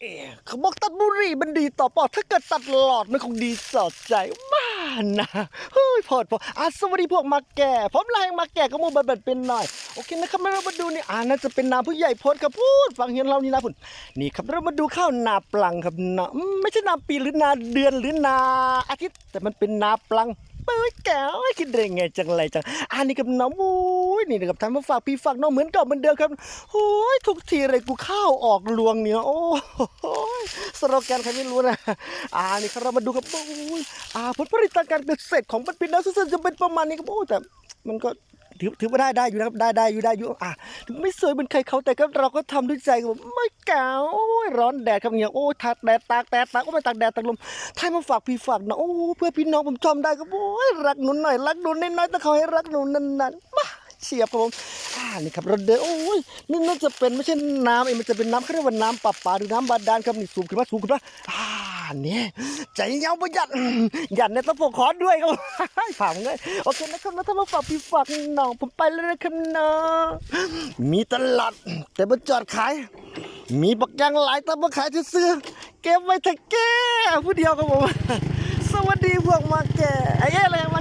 เอ๊ะเขาบอกตัดบุหรี่มันดีต่อปอดถ้าเกิดตัดหลอดมันคงดีต่อใจบ้านะเฮ้ยพอดพออะสวัสดีพวกมาแก่ผมแรงมาแก่ก็มูบัดบัดเป็นหน่อยโอเคนะครับเรามาดูนี่อ่าน่าจะเป็นนาผู้ใหญ่โพดครับพูดฟังเห็นเรานี่นะพุ่นนี่ครับเรามาดูข้าวนาปลังครับนะไม่ใช่นาปีหรือนาเดือนหรือนาอาทิตย์แต่มันเป็นนาปลังเป้ยแก้วคิดได้ไงจังไรจังอันนี้กับน้องอุ้ นี่นะครับทำมาฝากพี่ฝากน้องเหมือนเก่าเหมือนเดิมครับโอ้ยทุกทีเลยกูเข้าวออกลวงเนี่ยโอ้ยสโลแกนใครไม่รู้นะอ่านี่ครับเรามาดูครับโอ้ยอ่าผลผลิตทางการเกษตรของปันปินแล้วซึ่งจะเป็นประมาณนี้ครับโอ้แต่มันก็ถือถือว่าได้ได้อยู่นะครับได้ได้อยู่ได้อยู่อะถึงไม่สวยเหมือนใครเขาแต่ก็เราก็ทำด้วยใจครับไม่แก้วโอ้ยร้อนแดดครับเนี่ยโอ้ยตากแดดตากแดดตากก็ไม่ตากแดดตากลมไทยมาฝากพี่ฝากน้องโอ้เพื่อพี่น้องผมจำได้ก็โอ้ยรักหนุนหน่อยรักหนุนน้อยแต่เขาให้รักหนุนนานๆมา เฉียบครับผมอ่านี่ครับเราเดินโอ้ยนี่น่าจะเป็นไม่ใช่น้ำเองมันจะเป็นน้ำเขาเรียกว่าน้ำปลาปลาหรือน้ำบาดาลครับนี่สูงขึ้นมาสูงขึ้นมาอ่านี่ใจเงาประหยัดหยัดในตะโพกขอด้วยครับฝากเลยโอเคนะครับแล้วถ้ามาฝากพี่ฝากน้องผมไปแล้วนะครับน้องมีตลาดแต่มาจอดขาย มีบักยางหลายต่มาขายซื้อเก็บไว้ถ้าแก้ผู้เดียวครับผมสวัสดีพวกมาแก่ไอ้เอะไรมา